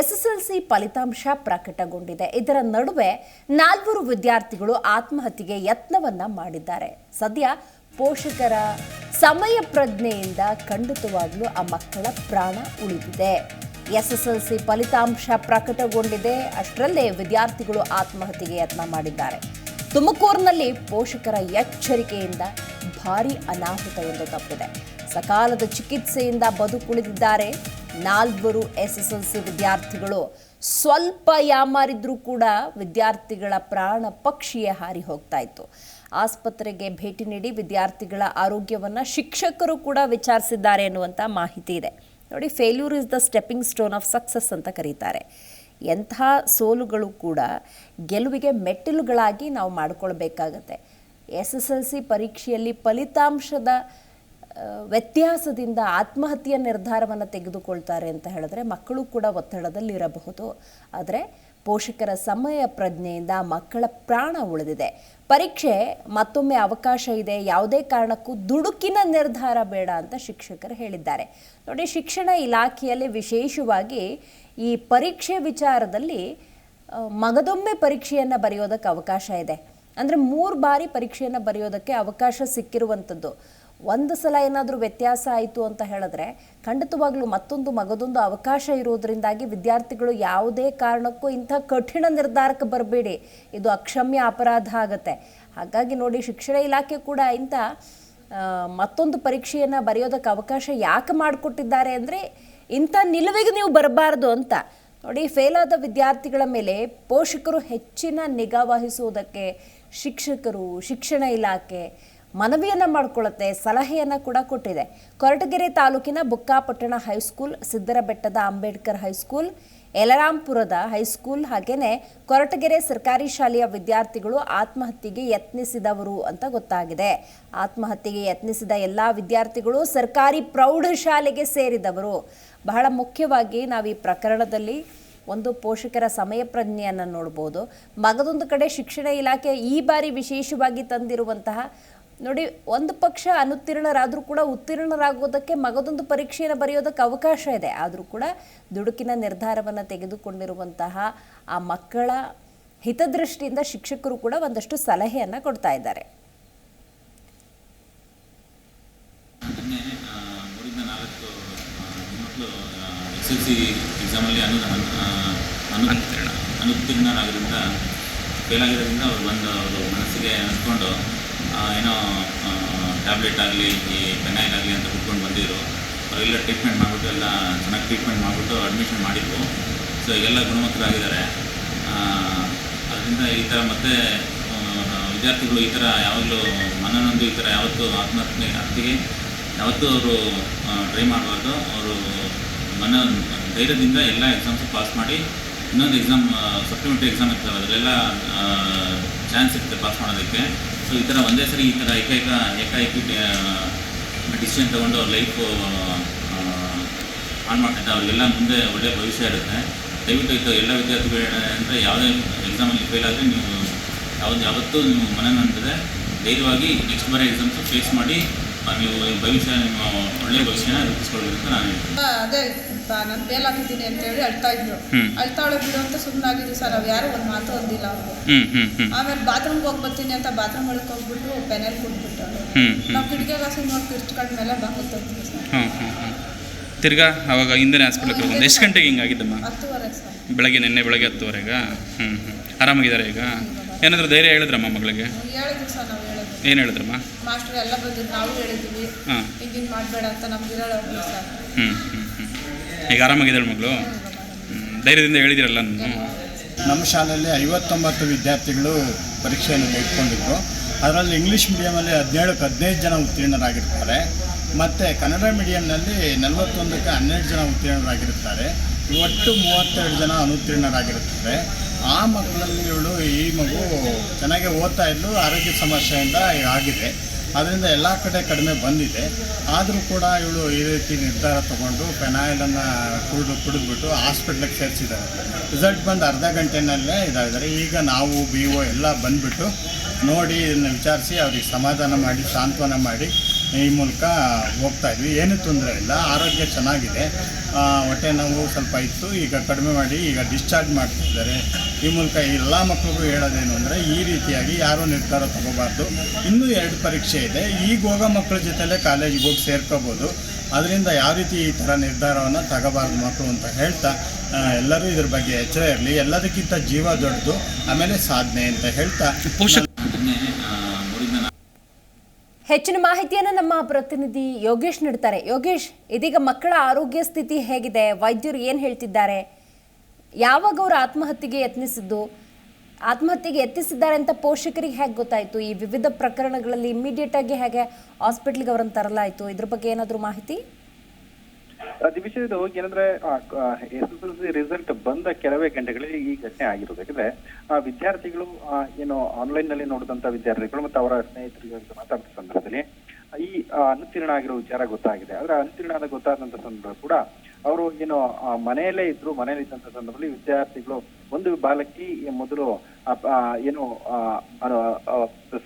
SSLC ಫಲಿತಾಂಶ ಪ್ರಕಟಗೊಂಡಿದೆ. ಇದರ ನಡುವೆ ನಾಲ್ವರು ವಿದ್ಯಾರ್ಥಿಗಳು ಆತ್ಮಹತ್ಯೆಗೆ ಯತ್ನವನ್ನ ಮಾಡಿದ್ದಾರೆ. ಸದ್ಯ ಪೋಷಕರ ಸಮಯ ಪ್ರಜ್ಞೆಯಿಂದ ಖಂಡಿತವಾಗಲೂ ಆ ಮಕ್ಕಳ ಪ್ರಾಣ ಉಳಿದಿದೆ. ಎಸ್ಎಸ್ಎಲ್ಸಿ ಫಲಿತಾಂಶ ಪ್ರಕಟಗೊಂಡಿದೆ. ಅಷ್ಟರಲ್ಲೇ ವಿದ್ಯಾರ್ಥಿಗಳು ಆತ್ಮಹತ್ಯೆಗೆ ಯತ್ನ ಮಾಡಿದ್ದಾರೆ. ತುಮಕೂರಿನಲ್ಲಿ ಪೋಷಕರ ಎಚ್ಚರಿಕೆಯಿಂದ ಭಾರಿ ಅನಾಹುತವೊಂದು ತಪ್ಪಿದೆ. ಸಕಾಲದ ಚಿಕಿತ್ಸೆಯಿಂದ ಬದುಕುಳಿದಿದ್ದಾರೆ. ನಾಲ್ವರು ಸಿ ವಿದ್ಯಾರ್ಥಿಗಳು. ಸ್ವಲ್ಪ ಯಾಮಾರಿದ್ರೂ ಕೂಡ ವಿದ್ಯಾರ್ಥಿಗಳ ಪ್ರಾಣ ಪಕ್ಷಿಯೇ ಹಾರಿ ಹೋಗ್ತಾ ಇತ್ತು. ಆಸ್ಪತ್ರೆಗೆ ಭೇಟಿ ನೀಡಿ ವಿದ್ಯಾರ್ಥಿಗಳ ಆರೋಗ್ಯವನ್ನು ಶಿಕ್ಷಕರು ಕೂಡ ವಿಚಾರಿಸಿದ್ದಾರೆ ಎನ್ನುವಂಥ ಮಾಹಿತಿ ಇದೆ. ನೋಡಿ failure is the stepping stone of success ಅಂತ ಕರೀತಾರೆ. ಎಂಥ ಸೋಲುಗಳು ಕೂಡ ಗೆಲುವಿಗೆ ಮೆಟ್ಟಿಲುಗಳಾಗಿ ನಾವು ಮಾಡಿಕೊಳ್ಬೇಕಾಗತ್ತೆ. ಎಸ್ ಎಸ್ ಎಲ್ ಸಿ ಪರೀಕ್ಷೆಯಲ್ಲಿ ಫಲಿತಾಂಶದ ವ್ಯತ್ಯಾಸದಿಂದ ಆತ್ಮಹತ್ಯೆಯ ನಿರ್ಧಾರವನ್ನು ತೆಗೆದುಕೊಳ್ತಾರೆ ಅಂತ ಹೇಳಿದ್ರೆ ಮಕ್ಕಳು ಕೂಡ ಒತ್ತಡದಲ್ಲಿರಬಹುದು. ಆದರೆ ಪೋಷಕರ ಸಮಯ ಪ್ರಜ್ಞೆಯಿಂದ ಮಕ್ಕಳ ಪ್ರಾಣ ಉಳಿದಿದೆ. ಪರೀಕ್ಷೆ ಮತ್ತೊಮ್ಮೆ ಅವಕಾಶ ಇದೆ. ಯಾವುದೇ ಕಾರಣಕ್ಕೂ ದುಡುಕಿನ ನಿರ್ಧಾರ ಬೇಡ ಅಂತ ಶಿಕ್ಷಕರು ಹೇಳಿದ್ದಾರೆ. ನೋಡಿ, ಶಿಕ್ಷಣ ಇಲಾಖೆಯಲ್ಲಿ ವಿಶೇಷವಾಗಿ ಈ ಪರೀಕ್ಷೆ ವಿಚಾರದಲ್ಲಿ ಮಗದೊಮ್ಮೆ ಪರೀಕ್ಷೆಯನ್ನು ಬರೆಯೋದಕ್ಕೆ ಅವಕಾಶ ಇದೆ. ಅಂದರೆ ಮೂರು ಬಾರಿ ಪರೀಕ್ಷೆಯನ್ನು ಬರೆಯೋದಕ್ಕೆ ಅವಕಾಶ ಸಿಕ್ಕಿರುವಂಥದ್ದು ಒಂದು ಸಲ ಏನಾದರೂ ವ್ಯತ್ಯಾಸ ಆಯಿತು ಅಂತ ಹೇಳಿದ್ರೆ ಖಂಡಿತವಾಗ್ಲೂ ಮತ್ತೊಂದು ಮಗದೊಂದು ಅವಕಾಶ ಇರೋದ್ರಿಂದಾಗಿ ವಿದ್ಯಾರ್ಥಿಗಳು ಯಾವುದೇ ಕಾರಣಕ್ಕೂ ಇಂಥ ಕಠಿಣ ನಿರ್ಧಾರಕ್ಕೆ ಬರಬೇಡಿ. ಇದು ಅಕ್ಷಮ್ಯ ಅಪರಾಧ ಆಗುತ್ತೆ. ಹಾಗಾಗಿ ನೋಡಿ ಶಿಕ್ಷಣ ಇಲಾಖೆ ಕೂಡ ಇಂಥ ಮತ್ತೊಂದು ಪರೀಕ್ಷೆಯನ್ನು ಬರೆಯೋದಕ್ಕೆ ಅವಕಾಶ ಯಾಕೆ ಮಾಡಿಕೊಟ್ಟಿದ್ದಾರೆ ಅಂದರೆ ಇಂಥ ನಿಲುವಿಗೆ ನೀವು ಬರಬಾರ್ದು ಅಂತ. ನೋಡಿ ಫೇಲಾದ ವಿದ್ಯಾರ್ಥಿಗಳ ಮೇಲೆ ಪೋಷಕರು ಹೆಚ್ಚಿನ ನಿಗಾ ವಹಿಸುವುದಕ್ಕೆ ಶಿಕ್ಷಕರು, ಶಿಕ್ಷಣ ಇಲಾಖೆ ಮನವಿಯನ್ನು ಮಾಡಿಕೊಳ್ಳುತ್ತೆ, ಸಲಹೆಯನ್ನು ಕೂಡ ಕೊಟ್ಟಿದೆ. ಕೊರಟಗೆರೆ ತಾಲೂಕಿನ ಬುಕ್ಕಾಪಟ್ಟಣ ಹೈಸ್ಕೂಲ್, ಸಿದ್ದರಬೆಟ್ಟದ ಅಂಬೇಡ್ಕರ್ ಹೈಸ್ಕೂಲ್, ಯಲರಾಂಪುರದ ಹೈಸ್ಕೂಲ್ ಹಾಗೇನೆ ಕೊರಟಗೆರೆ ಸರ್ಕಾರಿ ಶಾಲೆಯ ವಿದ್ಯಾರ್ಥಿಗಳು ಆತ್ಮಹತ್ಯೆಗೆ ಯತ್ನಿಸಿದವರು ಅಂತ ಗೊತ್ತಾಗಿದೆ. ಆತ್ಮಹತ್ಯೆಗೆ ಯತ್ನಿಸಿದ ಎಲ್ಲ ವಿದ್ಯಾರ್ಥಿಗಳು ಸರ್ಕಾರಿ ಪ್ರೌಢಶಾಲೆಗೆ ಸೇರಿದವರು. ಬಹಳ ಮುಖ್ಯವಾಗಿ ನಾವು ಈ ಪ್ರಕರಣದಲ್ಲಿ ಒಂದು ಪೋಷಕರ ಸಮಯ ಪ್ರಜ್ಞೆಯನ್ನು ನೋಡ್ಬೋದು. ಮಗದೊಂದು ಕಡೆ ಶಿಕ್ಷಣ ಇಲಾಖೆ ಈ ಬಾರಿ ವಿಶೇಷವಾಗಿ ತಂದಿರುವಂತಹ ನೋಡಿ ಒಂದು ಪಕ್ಷ ಅನುತ್ತೀರ್ಣರಾದರೂ ಕೂಡ ಉತ್ತೀರ್ಣರಾಗೋದಕ್ಕೆ ಮಗದೊಂದು ಪರೀಕ್ಷೆಯನ್ನು ಬರೆಯೋದಕ್ಕೆ ಅವಕಾಶ ಇದೆ. ಆದರೂ ಕೂಡ ದುಡುಕಿನ ನಿರ್ಧಾರವನ್ನು ತೆಗೆದುಕೊಂಡಿರುವಂತಹ ಆ ಮಕ್ಕಳ ಹಿತದೃಷ್ಟಿಯಿಂದ ಶಿಕ್ಷಕರು ಕೂಡ ಒಂದಷ್ಟು ಸಲಹೆಯನ್ನು ಕೊಡ್ತಾ ಇದ್ದಾರೆ. ಅನುತ್ತೀರ್ಣರಾಗೋದ್ರಿಂದ ಫೇಲ್ ಆಗಿರೋದ್ರಿಂದ ಬಂದು ಅವರು ಮನಸ್ಸಿಗೆ ಅಂದ್ಕೊಂಡು ಆ, ಏನೋ ಟ್ಯಾಬ್ಲೆಟ್ ಆಗಲಿ, ಈ ಪೆನಾಯ್ಲ್ ಆಗಲಿ ಅಂತ ಕುಟ್ಕೊಂಡು ಬಂದಿದ್ರು. ಅವರೆಲ್ಲ ಟ್ರೀಟ್ಮೆಂಟ್ ಮಾಡಿಬಿಟ್ಟು ಎಲ್ಲ ಚೆನ್ನಾಗಿ ಟ್ರೀಟ್ಮೆಂಟ್ ಮಾಡಿಬಿಟ್ಟು ಅಡ್ಮಿಷನ್ ಮಾಡಿದ್ವು ಸೊ ಎಲ್ಲ ಗುಣಮುಖರಾಗಿದ್ದಾರೆ. ಅದರಿಂದ ಈ ಥರ ಮತ್ತೆ ವಿದ್ಯಾರ್ಥಿಗಳು ಈ ಥರ ಯಾವಾಗಲೂ ಮನನೊಂದು ಈ ಥರ ಯಾವತ್ತೂ ಆತ್ಮಹತ್ಯೆ ಆಗ್ತಿಗೆ ಯಾವತ್ತೂ ಅವರು ಟ್ರೈ ಮಾಡಬಾರ್ದು. ಅವರು ಮನ, ಧೈರ್ಯದಿಂದ ಎಲ್ಲ ಎಕ್ಸಾಮ್ಸು ಪಾಸ್ ಮಾಡಿ, ಇನ್ನೊಂದು ಎಕ್ಸಾಮ್ ಸಪ್ಲಿಮೆಂಟ್ರಿ ಎಕ್ಸಾಮ್ ಇರ್ತವೆ ಅದರಲ್ಲೆಲ್ಲ ಚಾನ್ಸ್ ಇರುತ್ತೆ ಪಾಸ್ ಮಾಡೋದಕ್ಕೆ. ಸೊ ಈ ಥರ ಒಂದೇ ಸರಿ ಈ ಥರ ಏಕೈಕ ಏಕಾಏಕಿ ಡಿಸಿಷನ್ ತೊಗೊಂಡು ಅವ್ರ ಲೈಫು ಆನ್ ಮಾಡ್ತಾರೆ ಅವರಿಗೆಲ್ಲ ಮುಂದೆ ಒಳ್ಳೆಯ ಭವಿಷ್ಯ ಇರುತ್ತೆ. ದಯವಿಟ್ಟು ಇತ್ತು ಎಲ್ಲ ವಿದ್ಯಾರ್ಥಿಗಳು ಅಂದರೆ ಯಾವುದೇ ಎಕ್ಸಾಮಲ್ಲಿ ಫೇಲ್ ಆದರೆ ನೀವು ಯಾವ್ದು, ಯಾವತ್ತೂ ನೀವು ಮನನೊಂದಿದೆ ಧೈರ್ಯವಾಗಿ ನೆಕ್ಸ್ಟ್ ಬಾರಿ ಎಕ್ಸಾಮ್ಸ್ ಫೇಸ್ ಮಾಡಿ ನೀವು ಭವಿಷ್ಯ, ನಿಮ್ಮ ಒಳ್ಳೆಯ ಭವಿಷ್ಯನ ರೂಪಿಸ್ಕೊಳ್ಬೇಕು ಅಂತ ನಾನು ಹೇಳ್ತೀನಿ. ಅದೇ ನಾನು ಫೇಲ್ ಆಗಿದ್ದೀನಿ ಅಂತ ಹೇಳಿ ಅಳ್ತಾ ಇದ್ರು. ಅಳ್ತಾಳೆ ಬಿಡು ಅಂತ ಸುಮ್ಮನಾಗಿದ್ವಿ ಸರ್ ನಾವು ಯಾರು ಒಂದು ಮಾತು ಒಂದಿಲ್ಲ ಅವ್ರು ಆಮೇಲೆ ಬಾತ್ರೂಮ್ಗೆ ಹೋಗಿ ಬರ್ತೀನಿ ಅಂತ ಬಾತ್ರೂಮ್ ಒಳಗೆ ಹೋಗ್ಬಿಟ್ಟು ಪೆನಲ್ ಕೊಟ್ಬಿಟ್ಟು ನಾವು ಕಿಟಕಿ ಗಾಸು ನೋಡಿ ತಿರ್ಚ್ಕೊಂಡ್ಮೇಲೆ ಬಂಗುತ್ತಂತೀವಿ ಸರ್. ಹಾಂ ಹಾಂ ಹಾಂ ತಿರ್ಗಾ ಅವಾಗ ಹಿಂದಿನ ಹಾಸ್ಪಿಟ್ಲಿಗೆ ಕರ್ಕೊಂಡು ಎಷ್ಟು ಗಂಟೆಗೆ ಹಿಂಗಾಗಿದ್ದಮ್ಮ? ಹತ್ತುವರೆ ಸರ್. ಬೆಳಗ್ಗೆ ನಿನ್ನೆ ಬೆಳಗ್ಗೆ ಹತ್ತುವರೆಗ? ಹ್ಞೂ ಹ್ಞೂ ಆರಾಮಾಗಿದ್ದಾರೆ ಈಗ? ಏನಾದರೂ ಧೈರ್ಯ ಹೇಳಿದ್ರಮ್ಮ ಮಗಳಿಗೆ? ಹೇಳಿದ್ವಿ ಸರ್ ನಾವು ಹೇಳಿದ್ವಿ. ಏನು ಹೇಳಿದ್ರಮ್ಮ? ಮಾಸ್ಟರ್ ಎಲ್ಲ ಬಂದಿದ್ದು ನಾವು ಹೇಳಿದ್ವಿ. ಹಾಂ. ಹಿಂಗಿಂಗ್ ಮಾಡಬೇಡ ಅಂತ ನಮ್ಗೆ ಇರೋಲ್ಲ ಸರ್. ಹ್ಞೂ ಹ್ಞೂ ಈಗ ಆರಾಮಾಗಿದ್ದಾಳೆ ಮಗಳು? ಧೈರ್ಯದಿಂದ ಹೇಳಿದಿರಲ್ಲ ನಾನು ನಮ್ಮ ಶಾಲೆಯಲ್ಲಿ ಐವತ್ತೊಂಬತ್ತು ವಿದ್ಯಾರ್ಥಿಗಳು ಪರೀಕ್ಷೆಯನ್ನು ತೆಗೆದುಕೊಂಡಿದ್ರು ಅದರಲ್ಲಿ ಇಂಗ್ಲೀಷ್ ಮೀಡಿಯಮಲ್ಲಿ ಹದಿನೇಳಕ್ಕೆ ಹದಿನೈದು ಜನ ಉತ್ತೀರ್ಣರಾಗಿರ್ತಾರೆ. ಮತ್ತು ಕನ್ನಡ ಮೀಡಿಯಂನಲ್ಲಿ ನಲವತ್ತೊಂದಕ್ಕೆ ಹನ್ನೆರಡು ಜನ ಉತ್ತೀರ್ಣರಾಗಿರುತ್ತಾರೆ ಒಟ್ಟು ಮೂವತ್ತೆರಡು ಜನ ಅನುತ್ತೀರ್ಣರಾಗಿರುತ್ತಾರೆ ಆ ಮಕ್ಕಳಲ್ಲಿ ಇವಳು ಈ ಮಗು ಚೆನ್ನಾಗಿ ಓದ್ತಾ ಇದ್ಲು, ಆರೋಗ್ಯ ಸಮಸ್ಯೆಯಿಂದ ಆಗಿದೆ. ಅದರಿಂದ ಎಲ್ಲ ಕಡೆ ಕಡಿಮೆ ಬಂದಿದೆ. ಆದರೂ ಕೂಡ ಇವಳು ಈ ರೀತಿ ನಿರ್ಧಾರ ತೊಗೊಂಡು ಫೆನಾಯಿಲನ್ನು ಕುಡಿದು ಕುಡಿದ್ಬಿಟ್ಟು ಹಾಸ್ಪಿಟ್ಲಿಗೆ ಸೇರಿಸಿದ್ದಾರೆ. ರಿಸಲ್ಟ್ ಬಂದು ಅರ್ಧ ಗಂಟೆನಲ್ಲೇ ಇದಾಗಿದ್ದಾರೆ. ಈಗ ನಾವು, ಬಿ ಎಲ್ಲ ಬಂದುಬಿಟ್ಟು ನೋಡಿ ಇದನ್ನು ವಿಚಾರಿಸಿ ಅವ್ರಿಗೆ ಸಮಾಧಾನ ಮಾಡಿ, ಸಾಂತ್ವನ ಮಾಡಿ. ಈ ಮೂಲಕ ಹೋಗ್ತಾ ಇದ್ವಿ. ಏನೂ ತೊಂದರೆ ಇಲ್ಲ. ಆರೋಗ್ಯ ಚೆನ್ನಾಗಿದೆ. ಹೊಟ್ಟೆ ನೋವು ಸ್ವಲ್ಪ ಇತ್ತು. ಈಗ ಕಡಿಮೆ ಮಾಡಿ ಈಗ ಡಿಸ್ಚಾರ್ಜ್ ಮಾಡ್ತಿದ್ದಾರೆ. ಈ ಮೂಲಕ ಎಲ್ಲ ಮಕ್ಕಳಿಗೂ ಹೇಳೋದೇನು ಅಂದರೆ, ಈ ರೀತಿಯಾಗಿ ಯಾರೂ ನಿರ್ಧಾರ ತಗೋಬಾರ್ದು. ಇನ್ನೂ ಎರಡು ಪರೀಕ್ಷೆ ಇದೆ. ಈಗ ಹೋಗೋ ಮಕ್ಕಳ ಜೊತೆಲೇ ಕಾಲೇಜಿಗೆ ಹೋಗಿ ಸೇರ್ಕೋಬೋದು. ಅದರಿಂದ ಯಾವ ರೀತಿ ಈ ಥರ ನಿರ್ಧಾರವನ್ನು ತಗೋಬಾರ್ದು ಮಕ್ಕಳು ಅಂತ ಹೇಳ್ತಾ ಎಲ್ಲರೂ ಇದ್ರ ಬಗ್ಗೆ ಎಚ್ಚರ ಇರಲಿ. ಎಲ್ಲದಕ್ಕಿಂತ ಜೀವ ದೊಡ್ಡದು, ಆಮೇಲೆ ಸಾಧನೆ ಅಂತ ಹೇಳ್ತಾ ಪೋಷಕ ಅದನ್ನೇ ಆ, ಮೂರಿಂದ ನಾಲ್ಕು ಹೆಚ್ಚಿನ ಮಾಹಿತಿಯನ್ನು ನಮ್ಮ ಪ್ರತಿನಿಧಿ ಯೋಗೇಶ್ ನೀಡ್ತಾರೆ. ಯೋಗೇಶ್, ಇದೀಗ ಮಕ್ಕಳ ಆರೋಗ್ಯ ಸ್ಥಿತಿ ಹೇಗಿದೆ? ವೈದ್ಯರು ಏನು ಹೇಳ್ತಿದ್ದಾರೆ? ಯಾವಾಗ ಅವರು ಆತ್ಮಹತ್ಯೆಗೆ ಯತ್ನಿಸಿದ್ದು? ಆತ್ಮಹತ್ಯೆಗೆ ಯತ್ನಿಸಿದ್ದಾರೆ ಅಂತ ಪೋಷಕರಿಗೆ ಹೇಗೆ ಗೊತ್ತಾಯಿತು? ಈ ವಿವಿಧ ಪ್ರಕರಣಗಳಲ್ಲಿ ಇಮ್ಮಿಡಿಯೇಟಾಗಿ ಹೇಗೆ ಹಾಸ್ಪಿಟ್ಲಿಗೆ ಅವರನ್ನು ತರಲಾಯಿತು? ಇದ್ರ ಬಗ್ಗೆ ಏನಾದರೂ ಮಾಹಿತಿ? ದಿವಿಷ ಹೋಗಿ ಏನಂದ್ರೆ S S L C result ಬಂದ ಕೆಲವೇ ಗಂಟೆಗಳಲ್ಲಿ ಈ ಘಟನೆ ಆಗಿರೋದು. ಯಾಕಂದ್ರೆ ಆ, ವಿದ್ಯಾರ್ಥಿಗಳು ಏನು ಆನ್ಲೈನ್ನಲ್ಲಿ ನೋಡಿದಂತ ವಿದ್ಯಾರ್ಥಿಗಳು ಮತ್ತು ಅವರ ಸ್ನೇಹಿತರಿಗೆ ಮಾತಾಡಿದ ಸಂದರ್ಭದಲ್ಲಿ ಈ ಅನುತೀರ್ಣ ಆಗಿರೋ ವಿಚಾರ ಗೊತ್ತಾಗಿದೆ. ಆದ್ರೆ ಅನುತ್ತೀರ್ಣ ಆದ ಗೊತ್ತಾದಂತ ಸಂದರ್ಭ ಕೂಡ ಅವರು ಏನು ಮನೆಯಲ್ಲೇ ಇದ್ರು ಮನೆಯಲ್ಲಿ ಇದ್ದಂತ ಸಂದರ್ಭದಲ್ಲಿ ವಿದ್ಯಾರ್ಥಿಗಳು ಒಂದು ಬಾಲಕಿ ಮೊದಲು ಏನು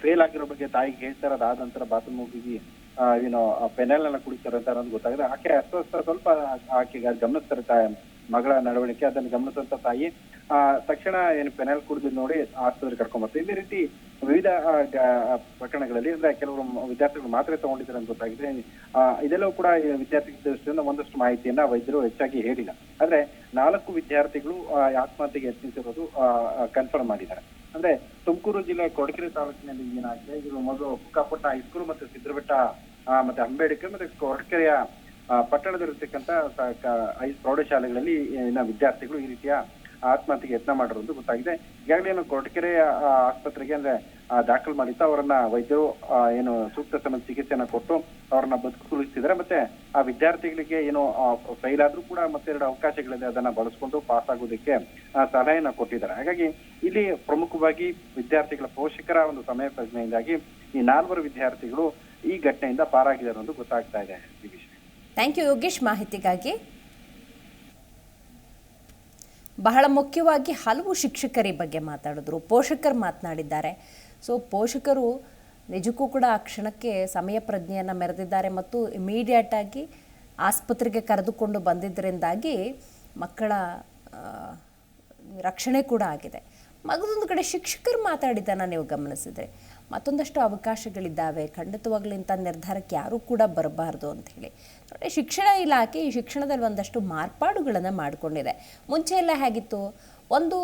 ಫೇಲ್ ಆಗಿರೋ ಬಗ್ಗೆ ತಾಯಿಗೆ ಹೇಳ್ತಾರ ಅದಾದ ನಂತರ ಬಾತ್ರೂಮ್ ಹೋಗಿ ಏನು ಪೆನಲ್ ಎಲ್ಲ ಕುಡಿತಾರೆ ಅಂತ ಅನ್ನೋದು ಗೊತ್ತಾಗಿದೆ. ಆಕೆ ಅಸ್ವಸ್ಥ ಸ್ವಲ್ಪ ಆಕೆಗೆ ಅದ್ ಗಮನಿಸ್ತಾರೆ ತಾಯಿ ಮಗಳ ನಡವಳಿಕೆ ಅದನ್ನು ಗಮನಿಸುವಂತ ತಾಯಿ ಆ ತಕ್ಷಣ ಏನು ಪೆನಲ್ ಕುಡಿದು ನೋಡಿ ಆಸ್ಪತ್ರೆಗೆ ಕರ್ಕೊಂಡ್ ಬರ್ತಾರೆ. ಇದೇ ರೀತಿ ವಿವಿಧ ಪ್ರಕರಣಗಳಲ್ಲಿ ಅಂದ್ರೆ ಕೆಲವರು ವಿದ್ಯಾರ್ಥಿಗಳು ಮಾತ್ರ ತಗೊಂಡಿದ್ದಾರೆ ಅಂತ ಗೊತ್ತಾಗಿದೆ. ಆ, ಇದೆಲ್ಲವೂ ಕೂಡ ವಿದ್ಯಾರ್ಥಿ ದೃಷ್ಟಿಯಿಂದ ಒಂದಷ್ಟು ಮಾಹಿತಿಯನ್ನ ವೈದ್ಯರು ಹೆಚ್ಚಾಗಿ ಹೇಳಿಲ್ಲ. ಆದ್ರೆ ನಾಲ್ಕು ವಿದ್ಯಾರ್ಥಿಗಳು ಆತ್ಮಹತ್ಯೆಗೆ ಯತ್ನಿಸಿರೋದು ಕನ್ಫರ್ಮ್ ಮಾಡಿದ್ದಾರೆ. ಅಂದ್ರೆ ತುಮಕೂರು ಜಿಲ್ಲೆ ಕೊಡಕೆರೆ ತಾಲೂಕಿನಲ್ಲಿ ಏನಾಗಿದೆ? ಇದು ಮೊದಲು ಬುಕ್ಕಾಪಟ್ಟ ಹೈಸ್ಕೂಲ್ ಮತ್ತು ಸಿದ್ರಬೆಟ್ಟ ಆ, ಮತ್ತೆ ಅಂಬೇಡ್ಕರ್ ಮತ್ತೆ ಕೊಡಕೆರೆಯ ಪಟ್ಟಣದಲ್ಲಿರ್ತಕ್ಕಂಥ ಐದು ಪ್ರೌಢಶಾಲೆಗಳಲ್ಲಿ ವಿದ್ಯಾರ್ಥಿಗಳು ಈ ರೀತಿಯ ಆತ್ಮಹತ್ಯೆಗೆ ಯತ್ನ ಮಾಡಿರೋದು ಗೊತ್ತಾಗಿದೆ. ಈಗಾಗಲೇ ಏನು ಕೊರಟಗೆರೆ ಆಸ್ಪತ್ರೆಗೆ ಅಂದ್ರೆ ದಾಖಲು ಮಾಡಿತ್ತು. ಅವರನ್ನ ವೈದ್ಯರು ಏನು ಸೂಕ್ತ ಸಮಯ ಚಿಕಿತ್ಸೆಯನ್ನ ಕೊಟ್ಟು ಅವರನ್ನ ಬದುಕುಳಿಸ್ತಿದ್ದಾರೆ ಮತ್ತೆ ಆ ವಿದ್ಯಾರ್ಥಿಗಳಿಗೆ ಏನು ಫೈಲ್ ಆದ್ರೂ ಕೂಡ ಮತ್ತೆರಡು ಅವಕಾಶಗಳಿದೆ. ಅದನ್ನ ಬಳಸ್ಕೊಂಡು ಪಾಸ್ ಆಗೋದಕ್ಕೆ ಸಲಹೆಯನ್ನ ಕೊಟ್ಟಿದ್ದಾರೆ. ಹಾಗಾಗಿ ಇಲ್ಲಿ ಪ್ರಮುಖವಾಗಿ ವಿದ್ಯಾರ್ಥಿಗಳ ಪೋಷಕರ ಒಂದು ಸಮಯ ಪ್ರಜ್ಞೆಯಿಂದಾಗಿ ಈ ನಾಲ್ವರು ವಿದ್ಯಾರ್ಥಿಗಳು ಈ ಘಟನೆಯಿಂದ ಪಾರಾಗಿದ್ದಾರೆ ಅನ್ನೋದು ಗೊತ್ತಾಗ್ತಾ ಇದೆ. ವಿಷಯ ಥ್ಯಾಂಕ್ ಯು ಯೋಗೇಶ್ ಮಾಹಿತಿಗಾಗಿ. ಬಹಳ ಮುಖ್ಯವಾಗಿ ಹಲವು ಶಿಕ್ಷಕರ ಬಗ್ಗೆ ಮಾತಾಡಿದ್ರು. ಪೋಷಕರು ಮಾತನಾಡಿದ್ದಾರೆ. ಸೊ ಪೋಷಕರು ನಿಜಕ್ಕೂ ಕೂಡ ಆ ಕ್ಷಣಕ್ಕೆ ಸಮಯ ಪ್ರಜ್ಞೆಯನ್ನು ಮೆರೆದಿದ್ದಾರೆ ಮತ್ತು ಇಮಿಡಿಯೇಟಾಗಿ ಆಸ್ಪತ್ರೆಗೆ ಕರೆದುಕೊಂಡು ಬಂದಿದ್ದರಿಂದಾಗಿ ಮಕ್ಕಳ ರಕ್ಷಣೆ ಕೂಡ ಆಗಿದೆ. ಮಗದೊಂದು ಕಡೆ ಶಿಕ್ಷಕರು ಮಾತಾಡಿದ್ದನ್ನು ನೀವು ಗಮನಿಸಿದ್ರೆ ಮತ್ತೊಂದಷ್ಟು ಅವಕಾಶಗಳಿದ್ದಾವೆ. ಖಂಡಿತವಾಗ್ಲೂ ಇಂಥ ನಿರ್ಧಾರಕ್ಕೆ ಯಾರೂ ಕೂಡ ಬರಬಾರ್ದು ಅಂತ ಹೇಳಿ. ನೋಡಿ, ಶಿಕ್ಷಣ ಇಲಾಖೆ ಈ ಶಿಕ್ಷಣದಲ್ಲಿ ಒಂದಷ್ಟು ಮಾರ್ಪಾಡುಗಳನ್ನು ಮಾಡಿಕೊಂಡಿದೆ. ಮುಂಚೆ ಎಲ್ಲ ಹೇಗಿತ್ತು? ಒಂದು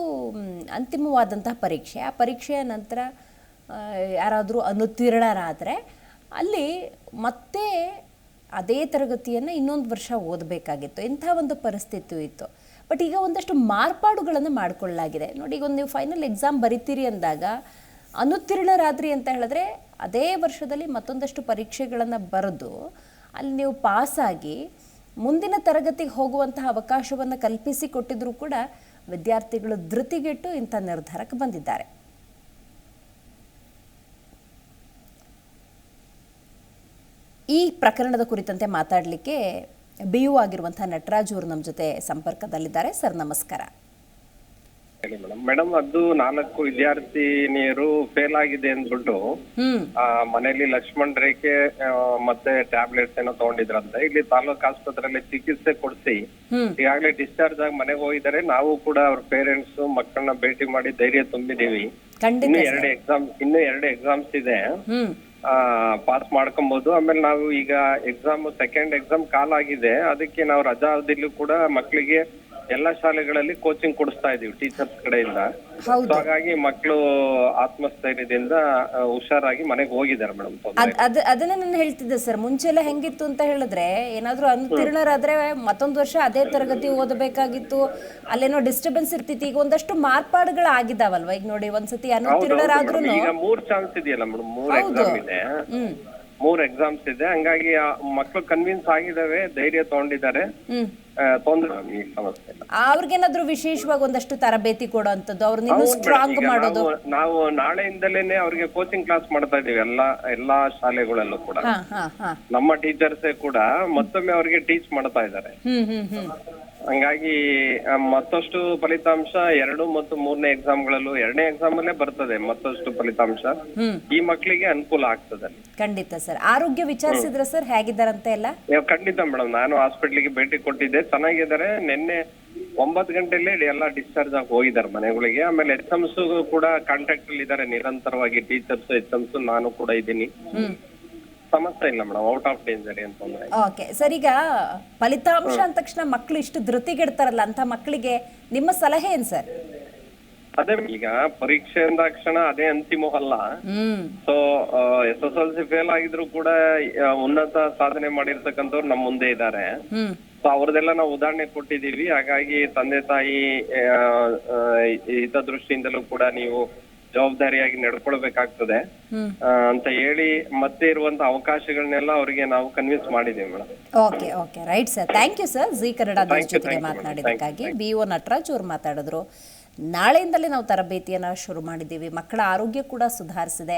ಅಂತಿಮವಾದಂತಹ ಪರೀಕ್ಷೆ. ಆ ಪರೀಕ್ಷೆಯ ನಂತರ ಯಾರಾದರೂ ಅನುತ್ತೀರ್ಣರಾದರೆ ಅಲ್ಲಿ ಮತ್ತೆ ಅದೇ ತರಗತಿಯನ್ನು ಇನ್ನೊಂದು ವರ್ಷ ಓದಬೇಕಾಗಿತ್ತು. ಇಂಥ ಒಂದು ಪರಿಸ್ಥಿತಿ ಇತ್ತು. ಬಟ್ ಈಗ ಒಂದಷ್ಟು ಮಾರ್ಪಾಡುಗಳನ್ನು ಮಾಡಿಕೊಳ್ಳಲಾಗಿದೆ. ನೋಡಿ, ಈಗ ಒಂದು ನೀವು ಫೈನಲ್ ಎಕ್ಸಾಮ್ ಬರಿತೀರಿ ಅಂದಾಗ ಅನುತ್ತೀರ್ಣರಾದ್ರಿ ಅಂತ ಹೇಳಿದ್ರೆ ಅದೇ ವರ್ಷದಲ್ಲಿ ಮತ್ತೊಂದಷ್ಟು ಪರೀಕ್ಷೆಗಳನ್ನು ಬರೆದು ಅಲ್ಲಿ ನೀವು ಪಾಸಾಗಿ ಮುಂದಿನ ತರಗತಿಗೆ ಹೋಗುವಂತಹ ಅವಕಾಶವನ್ನು ಕಲ್ಪಿಸಿ ಕೊಟ್ಟಿದ್ರೂ ಕೂಡ ವಿದ್ಯಾರ್ಥಿಗಳು ಧೃತಿಗೆಟ್ಟು ಇಂಥ ನಿರ್ಧಾರಕ್ಕೆ ಬಂದಿದ್ದಾರೆ. ಈ ಪ್ರಕರಣದ ಕುರಿತಂತೆ ಮಾತಾಡಲಿಕ್ಕೆ ಬಿ ಯು ಆಗಿರುವಂಥ ನಟರಾಜ್ ಅವರು ನಮ್ಮ ಜೊತೆ ಸಂಪರ್ಕದಲ್ಲಿದ್ದಾರೆ. ಸರ್, ನಮಸ್ಕಾರ. ಹೇಳಿ ಮೇಡಮ್. ಮೇಡಮ್ ಅದು ನಾಲ್ಕು ವಿದ್ಯಾರ್ಥಿನಿಯರು ಫೇಲ್ ಆಗಿದೆ ಅಂದ್ಬಿಟ್ಟು ಹ್ಮ್. ಆ, ಮನೇಲಿ ಲಕ್ಷ್ಮಣ್ ರೇಖೆ ಆ, ಮತ್ತೆ ಟ್ಯಾಬ್ಲೆಟ್ಸ್ ಏನೋ ತಗೊಂಡಿದ್ರಂತೆ. ಇಲ್ಲಿ ತಾಲೂಕ್ ಆಸ್ಪತ್ರೆಯಲ್ಲಿ ಚಿಕಿತ್ಸೆ ಕೊಡಿಸಿ ಹ್ಮ್. ಈಗಾಗಲೇ ಡಿಸ್ಚಾರ್ಜ್ ಆಗಿ ಮನೆಗೆ ಹೋಗಿದ್ದಾರೆ. ನಾವು ಕೂಡ ಅವ್ರ ಪೇರೆಂಟ್ಸ್ ಮಕ್ಕಳನ್ನ ಭೇಟಿ ಮಾಡಿ ಧೈರ್ಯ ತುಂಬಿದೀವಿ ಖಂಡಿತ ಇನ್ನು ಸರ್. ಎರಡು ಎಕ್ಸಾಮ್ ಇನ್ನು ಎರಡು ಎಕ್ಸಾಮ್ಸ್ ಇದೆ. ಹ್ಮ್. ಪಾಸ್ ಮಾಡ್ಕೊಬಹುದು ಆಮೇಲೆ ನಾವು ಈಗ ಎಕ್ಸಾಮ್ ಸೆಕೆಂಡ್ ಎಕ್ಸಾಮ್ ಕಾಲ್ ಆಗಿದೆ ಅದಕ್ಕೆ ನಾವು ರಜಾ ಅವಧಿಲೂ ಕೂಡ ಮಕ್ಕಳಿಗೆ ಎಲ್ಲಾ ಶಾಲೆಗಳಲ್ಲಿ ಕೋಚಿಂಗ್ ಕೊಡಿಸ್ತಾ ಇದೀವಿ ಟೀಚರ್ಸ್ ಕಡೆಯಿಂದ. ಹೌದು. ಹಾಗಾಗಿ ಮಕ್ಕಳು ಆತ್ಮಸ್ಥೈರ್ಯದಿಂದ ಹುಷಾರಾಗಿ ಮನೆಗೆ ಹೋಗಿದ್ದಾರೆ ಮೇಡಮ್ ಅದ್ ಅದ್ ಅದನ್ನ ನಾನು ಹೇಳ್ತಿದ್ದೆ ಸರ್. ಮುಂಚೆ ಎಲ್ಲ ಹೆಂಗಿತ್ತು ಅಂತ ಹೇಳಿದ್ರೆ ಏನಾದ್ರೂ ಅನುತ್ತೀರ್ಣರಾದ್ರೆ ಮತ್ತೊಂದು ವರ್ಷ ಅದೇ ತರಗತಿ ಓದಬೇಕಾಗಿತ್ತು. ಅಲ್ಲೇನೋ ಡಿಸ್ಟರ್ಬೆನ್ಸ್ ಇರ್ತಿತ್ತು. ಈಗ ಒಂದಷ್ಟು ಮಾರ್ಪಾಡುಗಳು ಆಗಿದಾವಲ್ವಾ ಈಗ ನೋಡಿ ಒಂದ್ಸತಿ ಅನುತ್ತೀರ್ಣರಾದ್ರೂ ಈಗ ಮೂರ್ ಚಾನ್ಸ್ ಇದೆಯಲ್ಲ ಮೇಡಮ್ ಮೂರ್ ಹೌದು. ಎಕ್ಸಾಮ್ ಇದೆ. ಹ್ಮ್. ಮೂರ್ ಎಕ್ಸಾಮ್ಸ್ ಇದೆ. ಹಂಗಾಗಿ ಮಕ್ಕಳು ಕನ್ವಿನ್ಸ್ ಆಗಿದಾವೆ ಧೈರ್ಯ ತಗೊಂಡಿದ್ದಾರೆ. ಅವ್ರಿಗೇನಾದ್ರು ತೊಂದ್ರೆ ಸಮಸ್ಯೆ ಇಲ್ಲ. ಅವ್ರಿಗೇನಾದ್ರೂ ವಿಶೇಷವಾಗಿ ಒಂದಷ್ಟು ತರಬೇತಿ ಕೊಡೋ ಅಂಥದ್ದು ಅವ್ರನ್ನ ಇನ್ನೂ ಸ್ಟ್ರಾಂಗ್ ಮಾಡೋದು. ನಾವು- ನಾಳೆಯಿಂದಲೇನೆ ಅವ್ರಿಗೆ ಕೋಚಿಂಗ್ ಕ್ಲಾಸ್ ಮಾಡ್ತಾ ಇದೀವಿ ಎಲ್ಲಾ ಎಲ್ಲಾ ಶಾಲೆಗಳಲ್ಲೂ ಕೂಡ. ನಮ್ಮ ಟೀಚರ್ಸೇ ಕೂಡ ಮತ್ತೊಮ್ಮೆ ಅವ್ರಿಗೆ ಟೀಚ್ ಮಾಡ್ತಾ ಇದ್ದಾರೆ. ಹಂಗಾಗಿ ಮತ್ತಷ್ಟು ಫಲಿತಾಂಶ ಎರಡು ಮತ್ತು ಮೂರನೇ ಎಕ್ಸಾಮ್ಗಳಲ್ಲೂ ಎರಡನೇ ಎಕ್ಸಾಮ್ ಅಲ್ಲೇ ಬರ್ತದೆ ಮತ್ತಷ್ಟು ಫಲಿತಾಂಶ. ಈ ಮಕ್ಕಳಿಗೆ ಅನುಕೂಲ ಆಗ್ತದೆ. ಖಂಡಿತ ಸರ್. ಆರೋಗ್ಯ ವಿಚಾರಿಸಿದ್ರ ಸರ್ ಹೇಗಿದ್ದಾರಂತೆ ಎಲ್ಲ? ಖಂಡಿತ ಮೇಡಮ್ ನಾನು ಹಾಸ್ಪಿಟ್ಲಿಗೆ ಭೇಟಿ ಕೊಟ್ಟಿದ್ದೆ. ಚೆನ್ನಾಗಿದ್ದಾರೆ. ನಿನ್ನೆ ಒಂಬತ್ತು ಗಂಟೆಯಲ್ಲಿ ಎಲ್ಲ ಡಿಸ್ಚಾರ್ಜ್ ಆಗಿ ಹೋಗಿದ್ದಾರೆ ಮನೆಗಳಿಗೆ. ಆಮೇಲೆ ಎಚ್ ಎಮ್ಸ್ ಕೂಡ ಕಾಂಟ್ಯಾಕ್ಟ್ ಅಲ್ಲಿ ಇದ್ದಾರೆ. ನಿರಂತರವಾಗಿ ಟೀಚರ್ಸ್ ಎಚ್ ಎಮ್ಸ್ ನಾನು ಕೂಡ ಇದ್ದೀನಿ. ಸಮಸ್ಯೆ ಇಲ್ಲ ಮೇಡಮ್ ಔಟ್ ಆಫ್ ಡೇಂಜರ್ ಅಂತಂದ್ರೆ ಓಕೆ ಸರ್ ಈಗ ಫಲಿತಾಂಶ ಅಂದ ತಕ್ಷಣ ಮಕ್ಕಳು ಇಷ್ಟು ಧೃತಿಗೆಡ್ತಾರಲ್ಲ ಅಂತ ಮಕ್ಕಳಿಗೆ ನಿಮ್ಮ ಸಲಹೆ ಏನ್ ಸರ್? ಅದೇ ಈಗ ಪರೀಕ್ಷೆ ಅಂದಾಕ್ಷಣ ಅದೇ ಅಂತಿಮವಲ್ಲ ಹ್ಮ್. So S S L C fail ಆಗಿದ್ರು ಕೂಡ ಆ, ಉನ್ನತ ಸಾಧನೆ ಮಾಡಿರ್ತಕ್ಕಂಥವ್ರು ನಮ್ಮ ಮುಂದೆ ಇದ್ದಾರೆ. ಹ್ಮ್. ಸೊ ಅವ್ರದೆಲ್ಲ ನಾವು ಉದಾಹರಣೆ ಕೊಟ್ಟಿದೀವಿ ಹಾಗಾಗಿ ತಂದೆ ತಾಯಿ ಆ, ಆ, ಹಿತದೃಷ್ಟಿಯಿಂದಲೂ ಕೂಡ ನೀವು ಜವಾಬ್ದಾರಿಯಾಗಿ ನಡ್ಕೊಳ್ಬೇಕಾಗ್ತದೆ. ಅಂತ ಹೇಳಿ ಮತ್ತೆ ಇರುವಂತ ಅವಕಾಶಗಳನ್ನೆಲ್ಲ ಅವರಿಗೆ ನಾವು ಕನ್ವಿನ್ಸ್ ಮಾಡಿದೀವಿ madam okay okay. Right sir. Thank you sir ji Kannada ಜೊತೆಗೆ ಮಾತನಾಡಿದ್ದಕ್ಕಾಗಿ ಬಿ ಒ ನಟರಾಜ್ ಅವರು ಮಾತಾಡಿದ್ರು. ನಾಳೆಯಿಂದಲೇ ನಾವು ತರಬೇತಿಯನ್ನು ಶುರು ಮಾಡಿದ್ದೀವಿ. ಮಕ್ಕಳ ಆರೋಗ್ಯ ಕೂಡ ಸುಧಾರಿಸಿದೆ.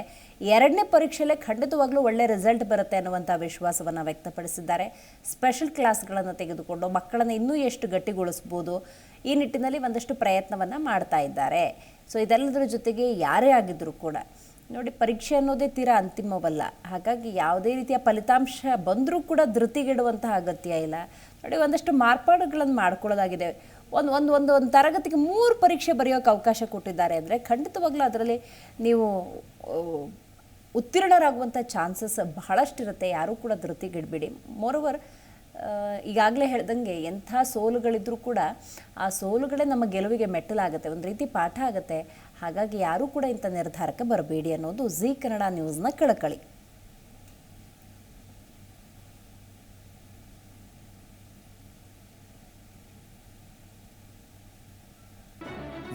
ಎರಡನೇ ಪರೀಕ್ಷೆಯಲ್ಲೇ ಖಂಡಿತವಾಗ್ಲೂ ಒಳ್ಳೆ ರಿಸಲ್ಟ್ ಬರುತ್ತೆ ಅನ್ನುವಂಥ ವಿಶ್ವಾಸವನ್ನು ವ್ಯಕ್ತಪಡಿಸಿದ್ದಾರೆ. ಸ್ಪೆಷಲ್ ಕ್ಲಾಸ್ಗಳನ್ನು ತೆಗೆದುಕೊಂಡು ಮಕ್ಕಳನ್ನು ಇನ್ನೂ ಎಷ್ಟು ಗಟ್ಟಿಗೊಳಿಸ್ಬೋದು ಈ ನಿಟ್ಟಿನಲ್ಲಿ ಒಂದಷ್ಟು ಪ್ರಯತ್ನವನ್ನು ಮಾಡ್ತಾ ಇದ್ದಾರೆ. ಸೊ ಇದೆಲ್ಲದರ ಜೊತೆಗೆ ಯಾರೇ ಆಗಿದ್ದರೂ ಕೂಡ ನೋಡಿ, ಪರೀಕ್ಷೆ ಅನ್ನೋದೇ ತೀರಾ ಅಂತಿಮವಲ್ಲ. ಹಾಗಾಗಿ ಯಾವುದೇ ರೀತಿಯ ಫಲಿತಾಂಶ ಬಂದರೂ ಕೂಡ ಧೃತಿಗೆಡುವಂತಹ ಅಗತ್ಯ ಇಲ್ಲ. ನೋಡಿ, ಒಂದಷ್ಟು ಮಾರ್ಪಾಡುಗಳನ್ನು ಮಾಡ್ಕೊಳ್ಳೋದಾಗಿದೆ. ಒಂದು ಒಂದು ಒಂದು ಒಂದು ತರಗತಿಗೆ ಮೂರು ಪರೀಕ್ಷೆ ಬರೆಯೋಕೆ ಅವಕಾಶ ಕೊಟ್ಟಿದ್ದಾರೆ ಅಂದರೆ ಖಂಡಿತವಾಗ್ಲೂ ಅದರಲ್ಲಿ ನೀವು ಉತ್ತೀರ್ಣರಾಗುವಂಥ ಚಾನ್ಸಸ್ ಬಹಳಷ್ಟಿರುತ್ತೆ. ಯಾರೂ ಕೂಡ ಧೃತಿಗೆಡಬೇಡಿ. ಮೋರೋವರ್ ಈಗಾಗಲೇ ಹೇಳ್ದಂಗೆ ಎಂಥ ಸೋಲುಗಳಿದ್ರೂ ಕೂಡ ಆ ಸೋಲುಗಳೇ ನಮ್ಮ ಗೆಲುವಿಗೆ ಮೆಟ್ಟಲಾಗುತ್ತೆ. ಒಂದು ರೀತಿ ಪಾಠ ಆಗುತ್ತೆ. ಹಾಗಾಗಿ ಯಾರೂ ಕೂಡ ಇಂಥ ನಿರ್ಧಾರಕ್ಕೆ ಬರಬೇಡಿ ಅನ್ನೋದು ಝೀ ಕನ್ನಡ ನ್ಯೂಸ್ನ ಕಳಕಳಿ.